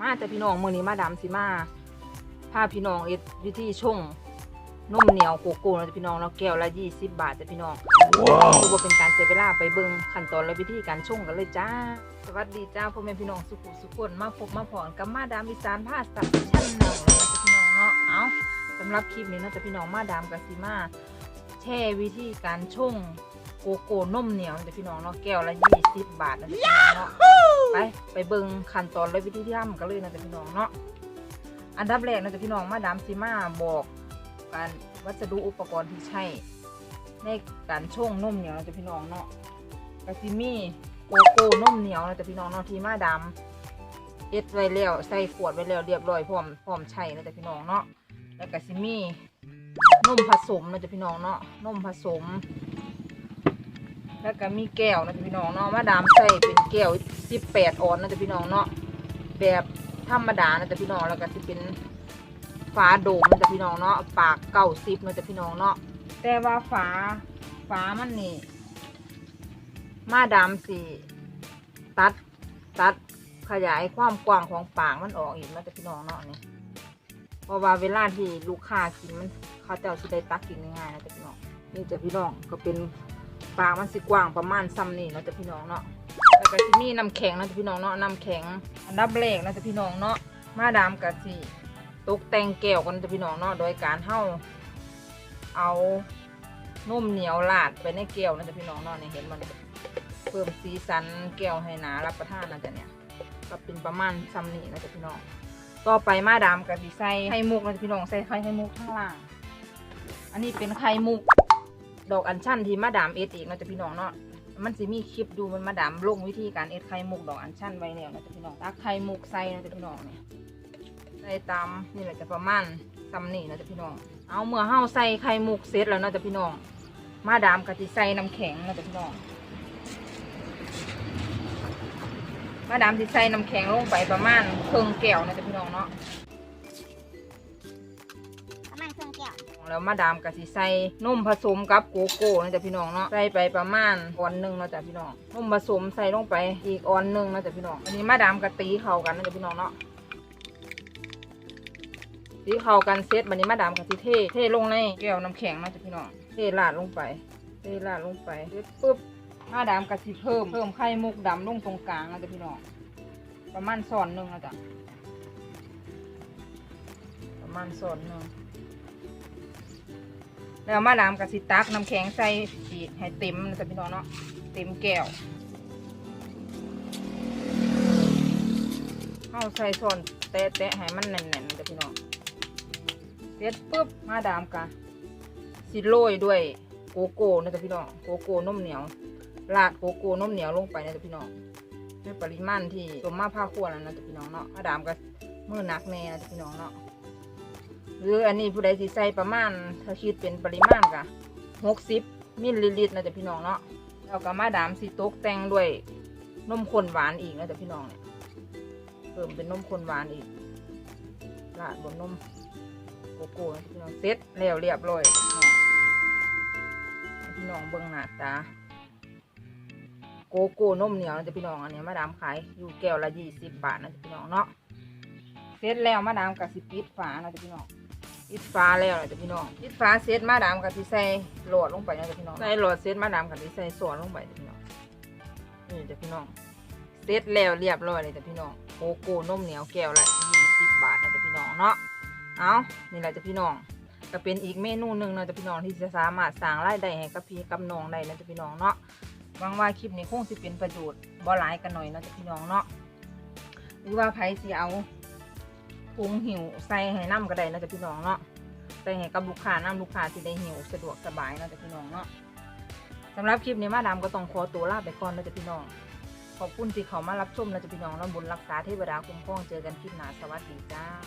มาจ้ะพี่น้องมื้อนี้มาดามสิมาพาพี่น้องเอ็ดวิธีชงนมเหนียวโกโก้นะจ้ะพี่น้องแล้วแก้วละ20บาทจ้ะพี่น้องคือว่าเป็นการเสียเวลาไปเบิ่งขั้นตอนและวิธีการชงกันเลยจ้า สวัสดีจ้าพ่อแม่พี่น้องสุขุสุขคนมาพบมาพรกับมาดามอีสานพาสับชั้นแนวเลยนะจ้ะพี่น้องเนาะเอาสำหรับคลิปนี้นะจ้ะพี่น้องมาดามกับสิมาแช่วิธีการชงโกโก้นมเหนียวนะจ้ะพี่น้องเนาะแก้วละ20บาทนะจ้ะพี่น้องเนาะไปไปเบิ่งขั้นตอนและวิธีที่ทำกันเลยนะจ๊ะพี่น้องเนาะอันดับแรกนะจ๊ะพี่น้องมาดามซิมาบอกการวัสดุอุปกรณ์ที่ใช้ในการชงนมเหนียวนะจ๊ะพี่น้องเนาะกะซิมีโกโก้นมเหนียวนะจ๊ะพี่น้องเนาะที่มาดามเอ็ดไว้แล้วใส่ขวดไว้แล้วเรียบร้อยพร้อมพร้อมใช้นะจ๊ะพี่น้องเนาะแล้วก็ซิมีนมผสมนะจ๊ะพี่น้องเนาะนมผสม แล้วก็มีแก้วนะพี่น้องเนาะมาดามใส่เป็นแก้ว18ออนนะจ๊ะพี่น้องเนาะแบบธรรมดานะจ๊ะพี่น้องแล้วก็สิเป็นฝาโดมนะจ๊ะพี่น้องเนาะปากเก้าสิบนะจ๊ะพี่น้องเนาะแต่ว่าฝาฝามันนี่มาดามสิตัดตัดขยายความกว้างของปากมันออกอีกนะจ๊ะพี่น้องเนาะนี่เพราะว่าเวลาที่ลูกค้ากินมันเขาเจ้าสิได้ตักกินง่ายๆนะจ๊ะพี่น้องนี่จ๊ะพี่น้องก็เป็น ปากมันสิกว้างประมาณซ้ำนี่เนาะจ้ะพี่น้องเนาะแล้วก็สิมีน้ำแข็งเนาะจ้ะพี่น้องเนาะน้ำแข็งอันดับแรกเนาะจ้ะพี่น้องเนาะมาดามกะสิตกแต่งแก้วกันจ้ะพี่น้องเนาะโดยการเฮาเอานมเหนียวลาดไปในแก้วเนาะจ้ะพี่น้องเนาะนี่เห็นมันเพิ่มสีสันแก้วให้หนารับประทานนะจ๊ะเนี่ยก็เป็นประมาณซ้ำนี่นะจ๊ะพี่น้องต่อไปมาดามกะสิใส่ไข่มุกนะจ๊ะพี่น้องใส่ไข่ไข่มุกข้างล่าง อันนี้เป็นไข่มุก ดอกอัญชันที่มาดามเอ็ดเองเนาะจ้ะพี่น้องเนาะมันสิมีคลิปดูมันมาดามลงวิธีการเอ็ดไข่มุกดอกอัญชันไว้แล้วเนาะจ้ะพี่น้องตักไข่มุกใส่เนาะจ้ะพี่น้องเนี่ยใส่ตามนี่แหละจะประมาณซ้ำนี่เนาะจ้ะพี่น้อง เอาเมื่อเฮาใส่ไข่มุกเสร็จแล้วเนาะจ้ะพี่น้อง มาดามกะสิใส่น้ำแข็งเนาะจ้ะพี่น้องมาดามสิใส่น้ำแข็งลงไปประมาณครึ่งแก้วเนาะจ้ะพี่น้องเนาะ แก้วแล้วมาดามกะสิใส่นมผสมกับโกโก้นะจ๊ะพี่น้องเนาะใส่ไปประมาณออนหนึ่งเนาะจ๊ะพี่น้องนมผสมใส่ลงไปอีกออนหนึ่งเนาะจ๊ะพี่น้องอันนี้มาดามกะตีเข้ากันนะจ๊ะพี่น้องเนาะตีเข้ากันเสร็จบันนี้มาดามกะสิเทเทลงในแก้วน้ำแข็งเนะจ๊ะพี่น้องเทราดลงไปเทราดลงไปเปุ๊บมาดามกะสิเพิ่มเพิ่มไข่มุกดำลงตรงกลางนะจ๊ะพี่น้องประมาณส่อนหนึ่งนะจ๊ะประมาณส่อนหนึ่ง แล้วมาดามกับสิตักน้ำแข็งใส่อีกให้เต็มนะจ๊ะพี่น้องเนาะเต็มแก้วเอาใส่ส่วนแตะแตะให้มันแน่นๆนะจ๊ะพี่น้องเสร็จปุ๊บมาดามกะสิโรยด้วยโกโก้นะจ๊ะพี่น้องโกโก้นมเหนียวราดโกโก้นมเหนียวลงไปนะจ๊ะพี่น้องในปริมาณที่สมมาผ้าขั้วแล้วนะจ๊ะพี่น้องเนาะมาดามก็มือหนักแน่นะจ๊ะพี่น้องเนาะ หรืออันนี้ผู้ใดสิใส่ประมาณถ้าคิดเป็นปริมาณกะหกสิบมิลลิลิตรนะจ๊ะพี่น้องเนาะแล้วก็มาดามสิตกแต่งด้วยนมข้นหวานอีกนะจ๊ะพี่น้องเนี่ยเพิ่มเป็นนมข้นหวานอีกราดบนนมโกโก้นะจ๊ะพี่น้องเซ็ตแล้วเรียบร้อยเนี่ยพี่น้องเบิ่งหน้าตาโกโก้นมเหนียวนะจ๊ะพี่น้องอันนี้มาดามขายอยู่แก้วละยี่สิบบาทนะจ๊ะพี่น้องเนาะเสร็จแล้วมาดามกับสิปิดฝานะจ๊ะพี่น้อง ปิดฟ้าแล้วนะจ๊ะพี่น้องปิดฟ้าเซตมาดามกับที่ใส่หลอดลงไปนะจ๊ะพี่น้องใส่หลอดเซตมาดามกับที่ใส่ส่วนลงไปจ้ะพี่น้องนี่จ้ะพี่น้องเซตแล้วเรียบร้อยเลยจ้ะพี่น้องโกโก้นมเหนียวแก้วละยี่สิบบาทนะจ๊ะพี่น้องเนาะเอานี่แหละจ้ะพี่น้องก็เป็นอีกเมนูหนึ่งนะจ๊ะพี่น้องที่จะสามารถสร้างรายได้ให้กับพี่กับน้องได้นะจ๊ะพี่น้องเนาะหวังว่าคลิปนี้คงสิเป็นประโยชน์บ่หลายกันหน่อยนะจ๊ะพี่น้องเนาะหรือว่าไผสิเอา ถุงหิวใส่ให้น้ำก็ได้นะจ๊ะพี่น้องเนาะใส่ให้กับลูกค้าน้ำลูกค้าที่ได้หิวสะดวกสบายเนาะจ๊ะพี่น้องเนาะสำหรับคลิปนี้มาดามก็ต้องขอตัวลาไปก่อนนะจ๊ะพี่น้อง ขอบคุณที่เขามารับชมนะจ๊ะพี่น้องแล้วบุญรักษาเทวดาคุ้มครองเจอกันคลิปหน้าสวัสดีจ้า